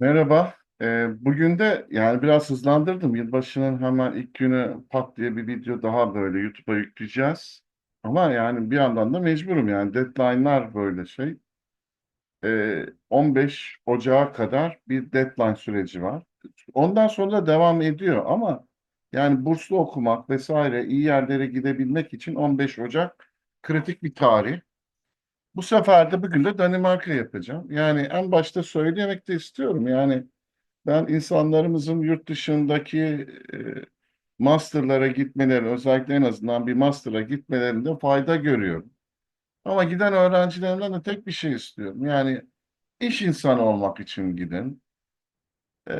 Merhaba. Ee, bugün de yani biraz hızlandırdım. Yılbaşının hemen ilk günü pat diye bir video daha böyle YouTube'a yükleyeceğiz. Ama yani bir yandan da mecburum yani deadline'lar böyle şey. Ee, 15 Ocağı kadar bir deadline süreci var. Ondan sonra da devam ediyor ama yani burslu okumak vesaire iyi yerlere gidebilmek için 15 Ocak kritik bir tarih. Bu sefer de bugün de Danimarka yapacağım. Yani en başta söylemek de istiyorum. Yani ben insanlarımızın yurt dışındaki e, masterlara gitmeleri, özellikle en azından bir master'a gitmelerinde fayda görüyorum. Ama giden öğrencilerimden de tek bir şey istiyorum. Yani iş insanı olmak için gidin. E,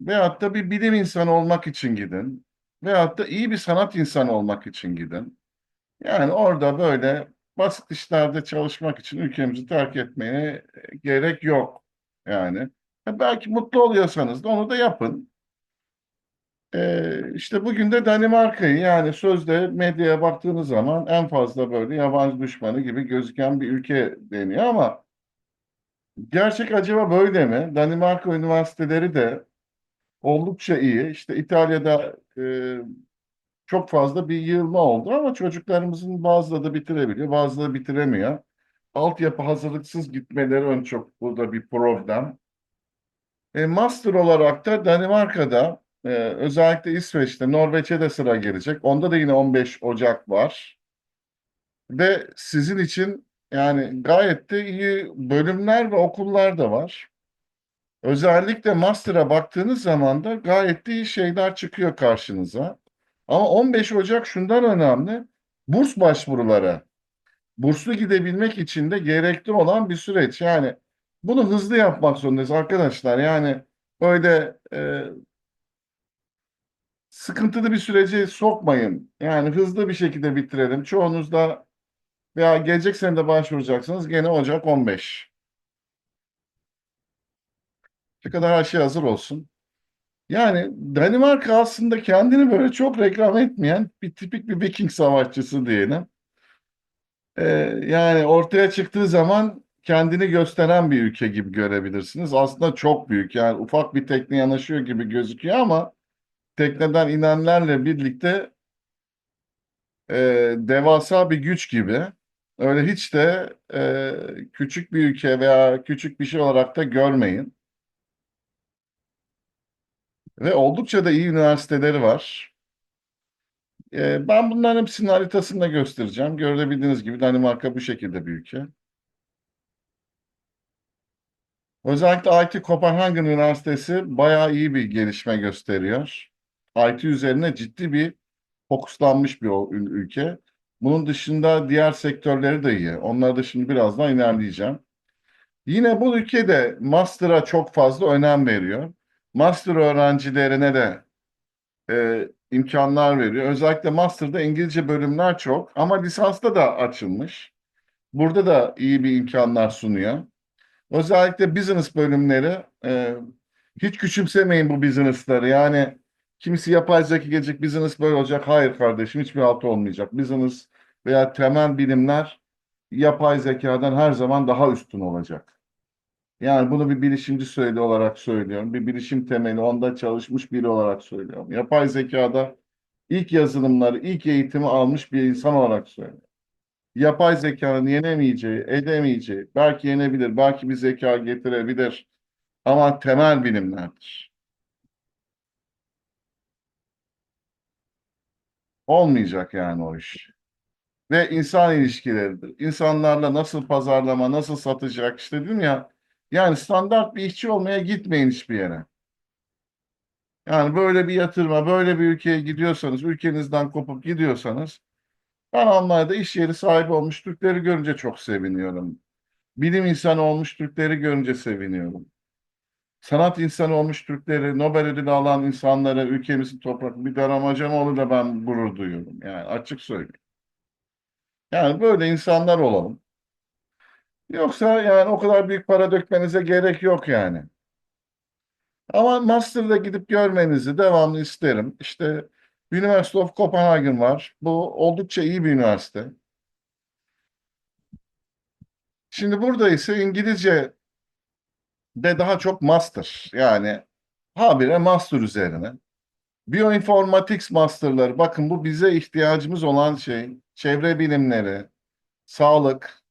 veyahut da bir bilim insanı olmak için gidin. Veyahut da iyi bir sanat insanı olmak için gidin. Yani orada böyle basit işlerde çalışmak için ülkemizi terk etmeye gerek yok. Yani E, belki mutlu oluyorsanız da onu da yapın. Ee, işte bugün de Danimarka'yı yani sözde medyaya baktığınız zaman en fazla böyle yabancı düşmanı gibi gözüken bir ülke deniyor ama gerçek acaba böyle mi? Danimarka üniversiteleri de oldukça iyi. İşte İtalya'da e, çok fazla bir yığılma oldu ama çocuklarımızın bazıları da bitirebiliyor, bazıları bitiremiyor. Altyapı hazırlıksız gitmeleri ön çok burada bir problem. E, master olarak da Danimarka'da, e, özellikle İsveç'te, Norveç'e de sıra gelecek. Onda da yine 15 Ocak var. Ve sizin için yani gayet de iyi bölümler ve okullar da var. Özellikle master'a baktığınız zaman da gayet de iyi şeyler çıkıyor karşınıza. Ama 15 Ocak şundan önemli. Burs başvuruları. Burslu gidebilmek için de gerekli olan bir süreç. Yani bunu hızlı yapmak zorundayız arkadaşlar. Yani öyle e, sıkıntılı bir sürece sokmayın. Yani hızlı bir şekilde bitirelim. Çoğunuz da veya gelecek sene de başvuracaksınız. Gene Ocak 15. Ne kadar her şey hazır olsun. Yani Danimarka aslında kendini böyle çok reklam etmeyen bir tipik bir Viking savaşçısı diyelim. Ee, yani ortaya çıktığı zaman kendini gösteren bir ülke gibi görebilirsiniz. Aslında çok büyük yani ufak bir tekne yanaşıyor gibi gözüküyor ama tekneden inenlerle birlikte e, devasa bir güç gibi. Öyle hiç de e, küçük bir ülke veya küçük bir şey olarak da görmeyin. Ve oldukça da iyi üniversiteleri var. E, ben bunların hepsinin haritasını da göstereceğim. Görebildiğiniz gibi Danimarka bu şekilde bir ülke. Özellikle IT Copenhagen Üniversitesi bayağı iyi bir gelişme gösteriyor. IT üzerine ciddi bir fokuslanmış bir ülke. Bunun dışında diğer sektörleri de iyi. Onları da şimdi birazdan ilerleyeceğim. Yine bu ülke de master'a çok fazla önem veriyor. Master öğrencilerine de e, imkanlar veriyor. Özellikle master'da İngilizce bölümler çok ama lisansta da açılmış. Burada da iyi bir imkanlar sunuyor. Özellikle business bölümleri e, hiç küçümsemeyin bu business'ları. Yani kimisi yapay zeka gelecek, business böyle olacak. Hayır kardeşim hiçbir altı olmayacak. Business veya temel bilimler yapay zekadan her zaman daha üstün olacak. Yani bunu bir bilişimci söyle olarak söylüyorum. Bir bilişim temeli onda çalışmış biri olarak söylüyorum. Yapay zekada ilk yazılımları, ilk eğitimi almış bir insan olarak söylüyorum. Yapay zekanın yenemeyeceği, edemeyeceği, belki yenebilir, belki bir zeka getirebilir ama temel bilimlerdir. Olmayacak yani o iş. Ve insan ilişkileridir. İnsanlarla nasıl pazarlama, nasıl satacak işte dedim ya. Yani standart bir işçi olmaya gitmeyin hiçbir yere. Yani böyle bir yatırıma, böyle bir ülkeye gidiyorsanız, ülkenizden kopup gidiyorsanız ben Almanya'da iş yeri sahibi olmuş Türkleri görünce çok seviniyorum. Bilim insanı olmuş Türkleri görünce seviniyorum. Sanat insanı olmuş Türkleri, Nobel ödülü alan insanlara ülkemizin toprak bir Daramacamoğlu'yla ben gurur duyuyorum. Yani açık söyleyeyim. Yani böyle insanlar olalım. Yoksa yani o kadar büyük para dökmenize gerek yok yani. Ama master'da gidip görmenizi devamlı isterim. İşte University of Copenhagen var. Bu oldukça iyi bir üniversite. Şimdi burada ise İngilizce ve daha çok master yani habire master üzerine. Bioinformatics masterları bakın bu bize ihtiyacımız olan şey çevre bilimleri, sağlık,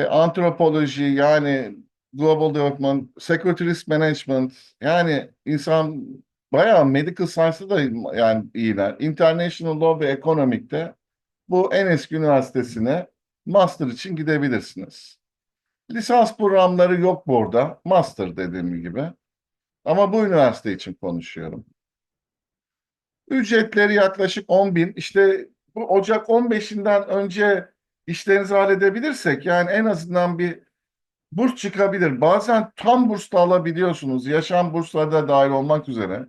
e, antropoloji yani global development, security risk management yani insan bayağı medical science'da da yani iyiler. International Law ve Economic'te bu en eski üniversitesine master için gidebilirsiniz. Lisans programları yok burada. Master dediğim gibi. Ama bu üniversite için konuşuyorum. Ücretleri yaklaşık 10 bin. İşte bu Ocak 15'inden önce işlerinizi halledebilirsek yani en azından bir burs çıkabilir. Bazen tam burs da alabiliyorsunuz. Yaşam bursları da dahil olmak üzere.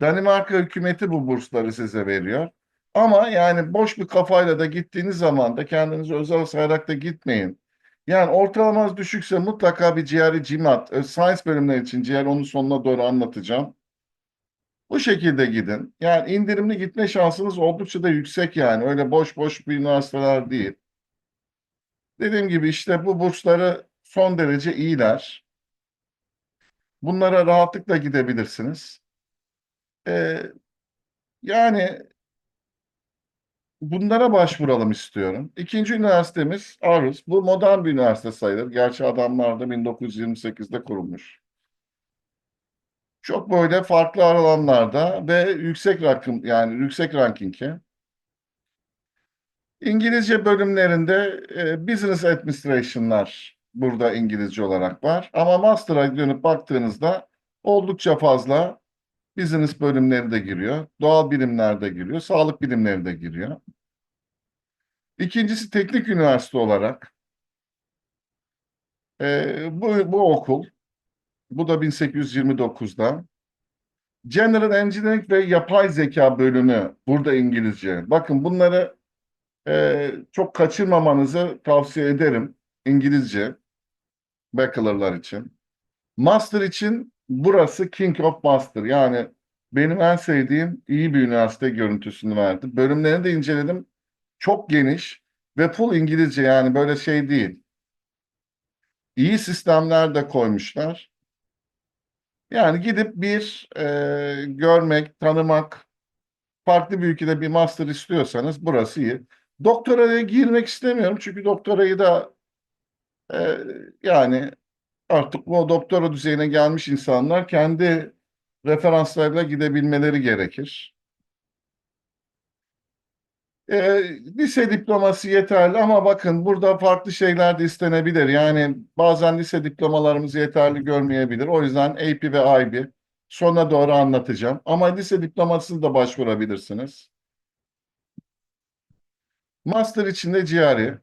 Danimarka hükümeti bu bursları size veriyor. Ama yani boş bir kafayla da gittiğiniz zaman da kendinizi özel sayarak da gitmeyin. Yani ortalamanız düşükse mutlaka bir ciğeri cimat, e, science bölümleri için ciğer onun sonuna doğru anlatacağım. Bu şekilde gidin. Yani indirimli gitme şansınız oldukça da yüksek yani. Öyle boş boş bir üniversiteler değil. Dediğim gibi işte bu bursları son derece iyiler. Bunlara rahatlıkla gidebilirsiniz. Ee, yani bunlara başvuralım istiyorum. İkinci üniversitemiz Aarhus. Bu modern bir üniversite sayılır. Gerçi adamlar da 1928'de kurulmuş. Çok böyle farklı alanlarda ve yüksek rakım yani yüksek ranking'i. İngilizce bölümlerinde e, Business Administration'lar burada İngilizce olarak var. Ama Master'a dönüp baktığınızda oldukça fazla business bölümleri de giriyor. Doğal bilimler de giriyor. Sağlık bilimleri de giriyor. İkincisi teknik üniversite olarak e, bu, bu okul bu da 1829'da General Engineering ve Yapay Zeka bölümü burada İngilizce. Bakın bunları e, çok kaçırmamanızı tavsiye ederim İngilizce bachelor'lar için. Master için burası King of Master. Yani benim en sevdiğim iyi bir üniversite görüntüsünü verdi. Bölümlerini de inceledim. Çok geniş ve full İngilizce yani böyle şey değil. İyi sistemler de koymuşlar. Yani gidip bir e, görmek, tanımak, farklı bir ülkede bir master istiyorsanız burası iyi. Doktoraya girmek istemiyorum çünkü doktorayı da e, yani artık bu doktora düzeyine gelmiş insanlar kendi referanslarıyla gidebilmeleri gerekir. E, lise diploması yeterli ama bakın burada farklı şeyler de istenebilir. Yani bazen lise diplomalarımız yeterli görmeyebilir. O yüzden AP ve IB sona doğru anlatacağım. Ama lise diplomasını da başvurabilirsiniz. Master içinde GRE.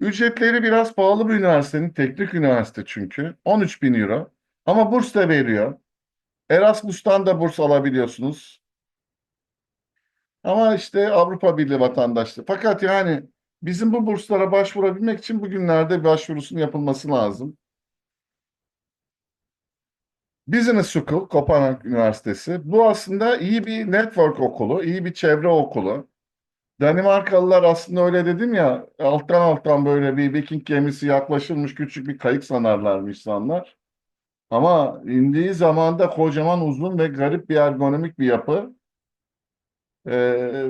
Ücretleri biraz pahalı bir üniversitenin, teknik üniversite çünkü. 13 bin euro. Ama burs da veriyor. Erasmus'tan da burs alabiliyorsunuz. Ama işte Avrupa Birliği vatandaşlığı. Fakat yani bizim bu burslara başvurabilmek için bugünlerde başvurusunun yapılması lazım. Business School, Kopenhag Üniversitesi. Bu aslında iyi bir network okulu, iyi bir çevre okulu. Danimarkalılar aslında öyle dedim ya, alttan alttan böyle bir Viking gemisi yaklaşılmış küçük bir kayık sanarlarmış insanlar. Ama indiği zaman da kocaman uzun ve garip bir ergonomik bir yapı. Ee,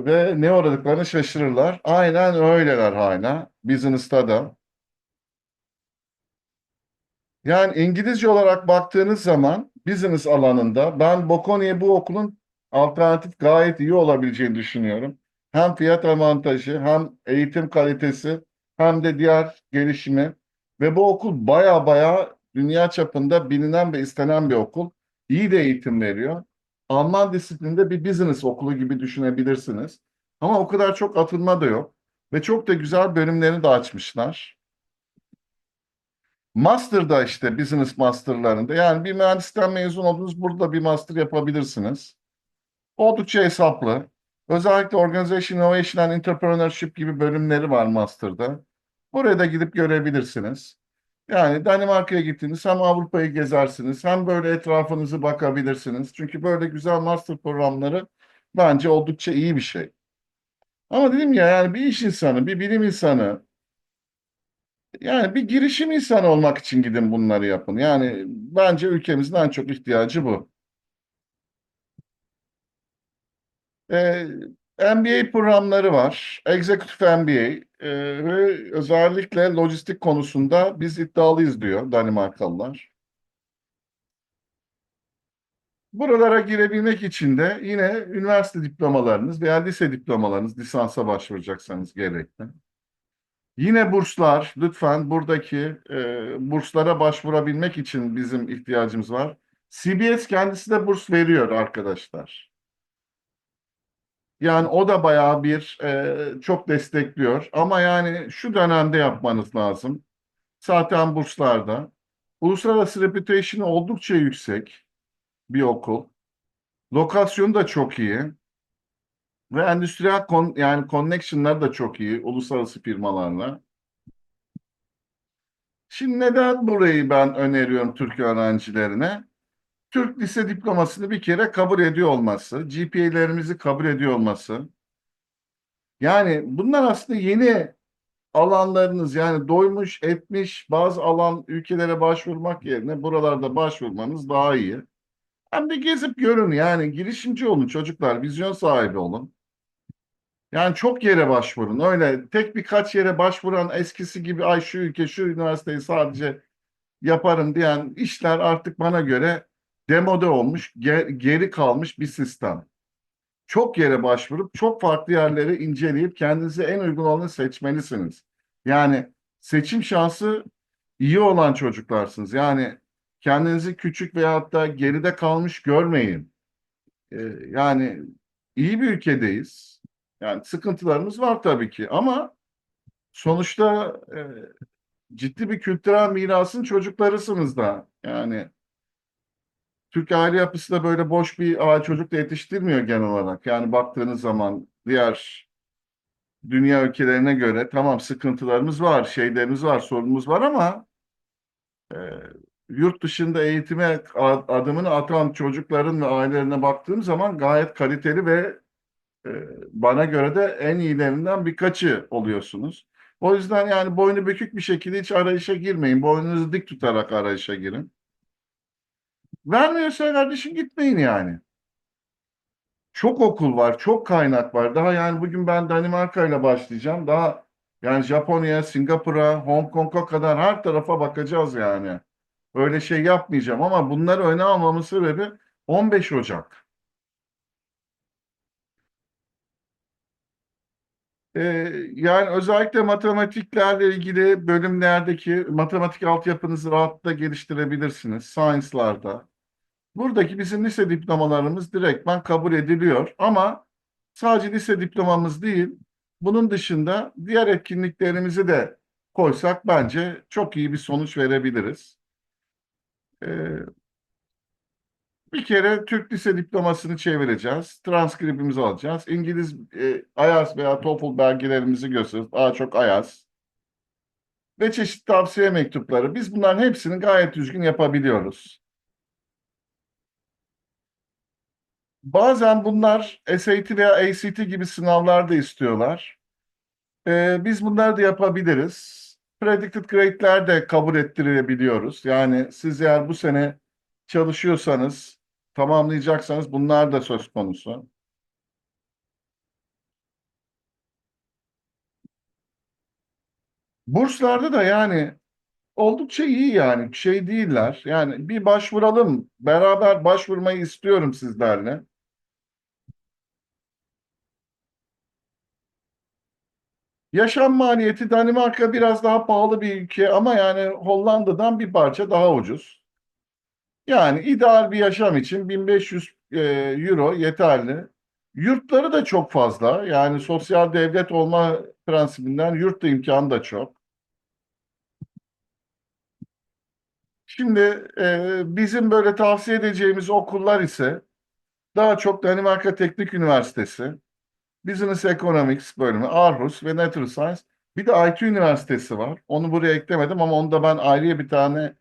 ve ne uğradıklarını şaşırırlar. Aynen öyleler hala. Business'ta da. Yani İngilizce olarak baktığınız zaman business alanında ben Bocconi'ye bu okulun alternatif gayet iyi olabileceğini düşünüyorum. Hem fiyat avantajı hem eğitim kalitesi hem de diğer gelişimi ve bu okul baya baya dünya çapında bilinen ve istenen bir okul. İyi de eğitim veriyor. Alman disiplininde bir business okulu gibi düşünebilirsiniz. Ama o kadar çok atılma da yok. Ve çok da güzel bölümlerini de açmışlar. Master'da işte business masterlarında yani bir mühendisten mezun oldunuz burada bir master yapabilirsiniz. Oldukça hesaplı. Özellikle Organization Innovation and Entrepreneurship gibi bölümleri var master'da. Oraya da gidip görebilirsiniz. Yani Danimarka'ya gittiniz hem Avrupa'yı gezersiniz hem böyle etrafınızı bakabilirsiniz. Çünkü böyle güzel master programları bence oldukça iyi bir şey. Ama dedim ya yani bir iş insanı, bir bilim insanı yani bir girişim insanı olmak için gidin bunları yapın. Yani bence ülkemizin en çok ihtiyacı bu. Ee, MBA programları var. Executive MBA ee, ve özellikle lojistik konusunda biz iddialıyız diyor Danimarkalılar. Buralara girebilmek için de yine üniversite diplomalarınız veya lise diplomalarınız lisansa başvuracaksanız gerekli. Yine burslar, lütfen buradaki e, burslara başvurabilmek için bizim ihtiyacımız var. CBS kendisi de burs veriyor arkadaşlar. Yani o da bayağı bir e, çok destekliyor. Ama yani şu dönemde yapmanız lazım. Zaten burslarda. Uluslararası reputation oldukça yüksek bir okul. Lokasyonu da çok iyi. Ve endüstriyel kon, yani connection'lar da çok iyi uluslararası firmalarla. Şimdi neden burayı ben öneriyorum Türk öğrencilerine? Türk lise diplomasını bir kere kabul ediyor olması, GPA'lerimizi kabul ediyor olması. Yani bunlar aslında yeni alanlarınız yani doymuş etmiş bazı alan ülkelere başvurmak yerine buralarda başvurmanız daha iyi. Hem de gezip görün yani girişimci olun çocuklar, vizyon sahibi olun. Yani çok yere başvurun. Öyle tek birkaç yere başvuran eskisi gibi ay şu ülke şu üniversiteyi sadece yaparım diyen işler artık bana göre demode olmuş, ge- geri kalmış bir sistem. Çok yere başvurup çok farklı yerleri inceleyip kendinize en uygun olanı seçmelisiniz. Yani seçim şansı iyi olan çocuklarsınız. Yani kendinizi küçük veyahut da geride kalmış görmeyin. Ee, yani iyi bir ülkedeyiz. Yani sıkıntılarımız var tabii ki ama sonuçta e, ciddi bir kültürel mirasın çocuklarısınız da. Yani Türk aile yapısı da böyle boş bir aile çocuk da yetiştirmiyor genel olarak. Yani baktığınız zaman diğer dünya ülkelerine göre tamam sıkıntılarımız var, şeylerimiz var, sorunumuz var ama e, yurt dışında eğitime adımını atan çocukların ve ailelerine baktığım zaman gayet kaliteli ve e, bana göre de en iyilerinden birkaçı oluyorsunuz. O yüzden yani boynu bükük bir şekilde hiç arayışa girmeyin. Boynunuzu dik tutarak arayışa girin. Vermiyorsa kardeşim gitmeyin yani. Çok okul var, çok kaynak var. Daha yani bugün ben Danimarka ile başlayacağım. Daha yani Japonya, Singapur'a, Hong Kong'a kadar her tarafa bakacağız yani. Öyle şey yapmayacağım ama bunları öne almamın sebebi 15 Ocak. Ee, yani özellikle matematiklerle ilgili bölümlerdeki matematik altyapınızı rahatlıkla geliştirebilirsiniz. Science'larda. Buradaki bizim lise diplomalarımız direktmen kabul ediliyor ama sadece lise diplomamız değil, bunun dışında diğer etkinliklerimizi de koysak bence çok iyi bir sonuç verebiliriz. Ee, bir kere Türk lise diplomasını çevireceğiz. Transkribimizi alacağız. İngiliz e, IELTS veya TOEFL belgelerimizi gösterip daha çok IELTS ve çeşitli tavsiye mektupları. Biz bunların hepsini gayet düzgün yapabiliyoruz. Bazen bunlar SAT veya ACT gibi sınavlar da istiyorlar. Ee, biz bunları da yapabiliriz. Predicted grade'ler de kabul ettirebiliyoruz. Yani siz eğer bu sene çalışıyorsanız, tamamlayacaksanız bunlar da söz konusu. Burslarda da yani oldukça iyi yani şey değiller. Yani bir başvuralım. Beraber başvurmayı istiyorum sizlerle. Yaşam maliyeti Danimarka biraz daha pahalı bir ülke ama yani Hollanda'dan bir parça daha ucuz. Yani ideal bir yaşam için 1500 e, euro yeterli. Yurtları da çok fazla. Yani sosyal devlet olma prensibinden yurt da imkanı da çok. Şimdi e, bizim böyle tavsiye edeceğimiz okullar ise daha çok Danimarka Teknik Üniversitesi, Business Economics bölümü, Aarhus ve Natural Science. Bir de IT Üniversitesi var. Onu buraya eklemedim ama onu da ben ayrıya bir tane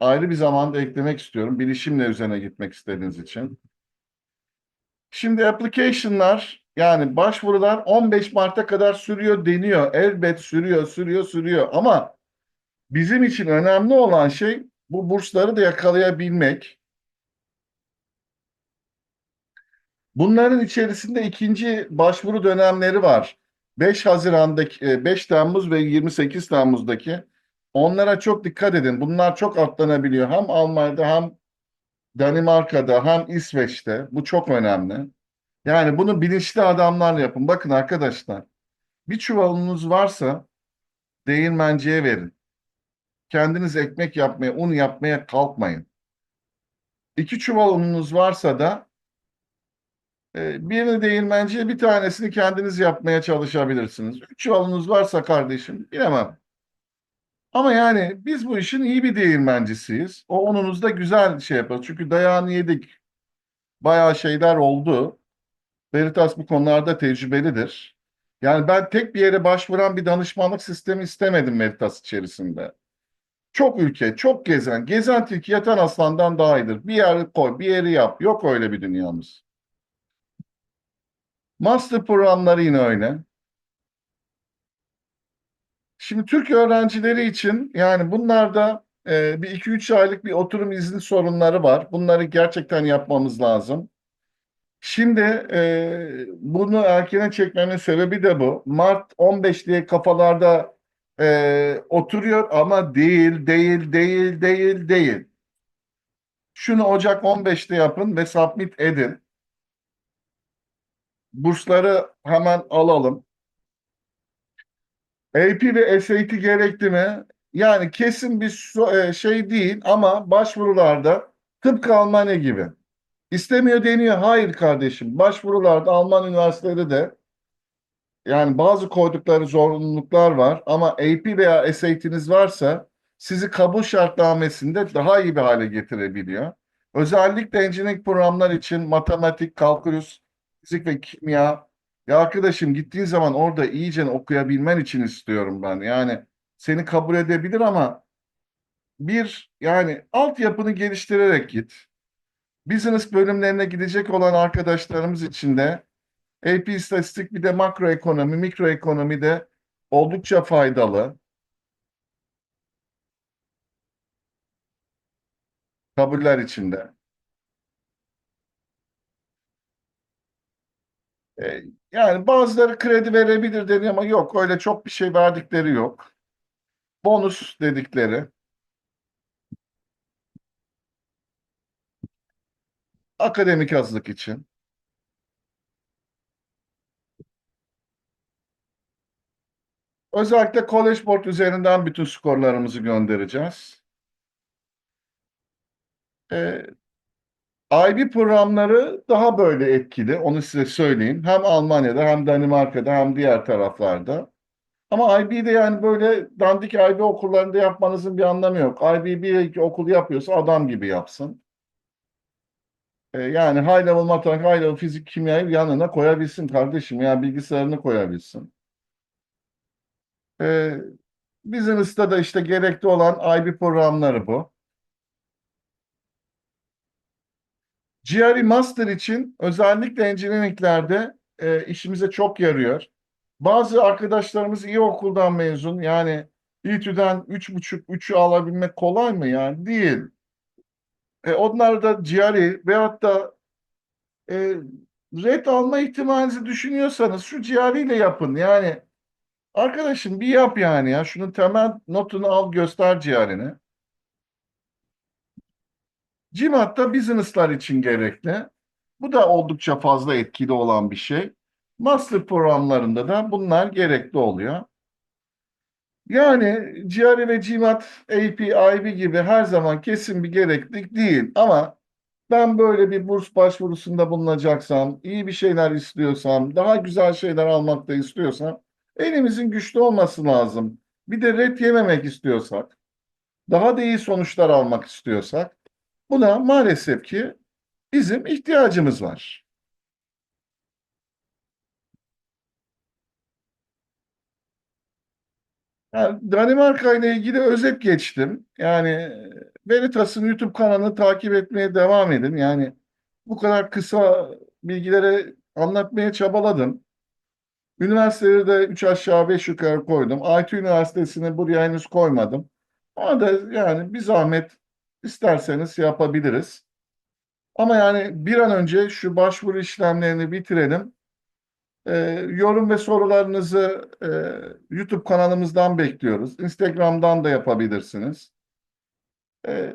ayrı bir zamanda eklemek istiyorum. Bilişimle üzerine gitmek istediğiniz için. Şimdi application'lar yani başvurular 15 Mart'a kadar sürüyor deniyor. Elbet sürüyor, sürüyor, sürüyor ama Bizim için önemli olan şey bu bursları da yakalayabilmek. Bunların içerisinde ikinci başvuru dönemleri var. 5 Haziran'daki, e, 5 Temmuz ve 28 Temmuz'daki. Onlara çok dikkat edin. Bunlar çok atlanabiliyor. Hem Almanya'da hem Danimarka'da hem İsveç'te. Bu çok önemli. Yani bunu bilinçli adamlarla yapın. Bakın arkadaşlar, bir çuvalınız varsa değirmenciye verin. Kendiniz ekmek yapmaya, un yapmaya kalkmayın. İki çuval ununuz varsa da e, birini değirmenciye, bir tanesini kendiniz yapmaya çalışabilirsiniz. Üç çuvalınız varsa kardeşim, bilemem. Ama yani biz bu işin iyi bir değirmencisiyiz. O ununuzda güzel şey yapar. Çünkü dayağını yedik. Bayağı şeyler oldu. Veritas bu konularda tecrübelidir. Yani ben tek bir yere başvuran bir danışmanlık sistemi istemedim Veritas içerisinde. Çok ülke, çok gezen. Gezen tilki yatan aslandan daha iyidir. Bir yeri koy, bir yeri yap. Yok öyle bir dünyamız. Master programları yine öyle. Şimdi Türk öğrencileri için yani bunlarda e, bir 2-3 aylık bir oturum izni sorunları var. Bunları gerçekten yapmamız lazım. Şimdi e, bunu erkene çekmemin sebebi de bu. Mart 15 diye kafalarda e, oturuyor ama değil, değil, değil, değil, değil. Şunu Ocak 15'te yapın ve submit edin. Bursları hemen alalım. AP ve SAT gerekli mi? Yani kesin bir e, şey değil ama başvurularda tıpkı Almanya gibi. İstemiyor deniyor. Hayır kardeşim. Başvurularda Alman üniversiteleri de yani bazı koydukları zorunluluklar var ama AP veya SAT'iniz varsa sizi kabul şartnamesinde daha iyi bir hale getirebiliyor. Özellikle engineering programlar için matematik, kalkülüs, fizik ve kimya. Ya arkadaşım gittiğin zaman orada iyice okuyabilmen için istiyorum ben. Yani seni kabul edebilir ama bir yani altyapını geliştirerek git. Business bölümlerine gidecek olan arkadaşlarımız için de AP istatistik bir de makroekonomi, mikroekonomi de oldukça faydalı. Kabuller içinde. E, yani bazıları kredi verebilir deniyor ama yok öyle çok bir şey verdikleri yok. Bonus dedikleri. Akademik hazırlık için. Özellikle College Board üzerinden bütün skorlarımızı göndereceğiz. Ee, IB programları daha böyle etkili, onu size söyleyeyim. Hem Almanya'da hem Danimarka'da hem diğer taraflarda. Ama IB'de yani böyle dandik IB okullarında yapmanızın bir anlamı yok. IB bir okul yapıyorsa adam gibi yapsın. Ee, yani high level matematik, high level fizik, kimyayı yanına koyabilsin kardeşim. Yani bilgisayarını koyabilsin. Ee, business'ta da işte gerekli olan IB programları bu. GRE Master için özellikle engineering'lerde e, işimize çok yarıyor. Bazı arkadaşlarımız iyi okuldan mezun. Yani İTÜ'den 3,5 3'ü alabilmek kolay mı yani? Değil. E, onlar da GRE veyahut da e, red alma ihtimalinizi düşünüyorsanız şu GRE ile yapın. Yani arkadaşım bir yap yani ya. Şunun temel notunu al göster GRE'ni. GMAT da business'lar için gerekli. Bu da oldukça fazla etkili olan bir şey. Master programlarında da bunlar gerekli oluyor. Yani GRE ve GMAT, AP, IB gibi her zaman kesin bir gereklilik değil. Ama ben böyle bir burs başvurusunda bulunacaksam, iyi bir şeyler istiyorsam, daha güzel şeyler almak da istiyorsam elimizin güçlü olması lazım. Bir de ret yememek istiyorsak, daha da iyi sonuçlar almak istiyorsak buna maalesef ki bizim ihtiyacımız var. Yani Danimarka ile ilgili özet geçtim. Yani Veritas'ın YouTube kanalını takip etmeye devam edin. Yani bu kadar kısa bilgileri anlatmaya çabaladım. Üniversiteleri de 3 aşağı 5 yukarı koydum. IT Üniversitesi'ni buraya henüz koymadım. Ona da yani bir zahmet isterseniz yapabiliriz. Ama yani bir an önce şu başvuru işlemlerini bitirelim. Ee, yorum ve sorularınızı e, YouTube kanalımızdan bekliyoruz. Instagram'dan da yapabilirsiniz. Ee,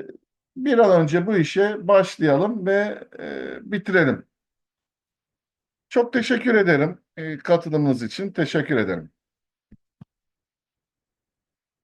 bir an önce bu işe başlayalım ve e, bitirelim. Çok teşekkür ederim. E, katılımınız için teşekkür ederim.